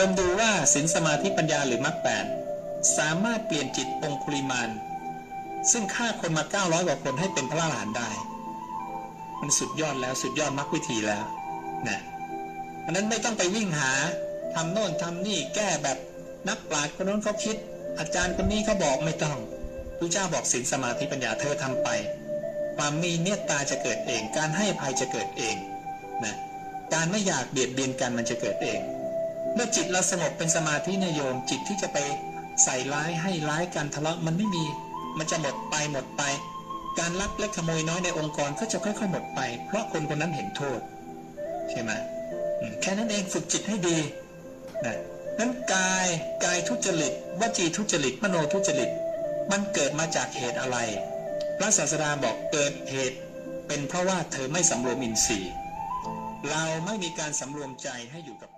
ยมดูว่าศีลสมาธิปัญญาหรือมรรคแปดสามารถเปลี่ยนจิตองคุลิมานซึ่งฆ่าคนมา 900กว่าคนให้เป็นพระอรหันต์ได้ มันสุดยอดแล้วสุดยอดมรรควิธีแล้วนะอันนั้นไม่ต้องไปวิ่งหาทำโน่นทำนี่แก้แบบนักปราชญ์คนโน้นเขาคิด อาจารย์คนนี้เขาบอกไม่ต้องพระเจ้าบอกศีลสมาธิปัญญาเธอทำไป ความมีเมตตาจะเกิดเอง การให้ภัยจะเกิดเองนะการไม่อยากเบียดเบียนกันมันจะเกิดเอง เมื่อจิตเราสงบเป็นสมาธินโยมจิตที่จะไปใส่ร้ายให้ร้ายกันทะเลาะมันไม่มี มันจะหมดไปหมดไป การลักเล็กขโมยน้อยในองค์กรก็จะค่อยๆ หมดไป เพราะคนคนนั้นเห็นโทษ ใช่ไหมอืมแค่นั้นเองฝึกจิตให้ดีนะนั้นกายกายทุจริตวจีทุจริตมโนทุจริต มันเกิดมาจากเหตุอะไร พระศาสดาบอกเกิดเหตุ เป็นเพราะว่าเธอไม่สำรวมอินทรีย์ เราไม่มีการสำรวมใจให้อยู่กับ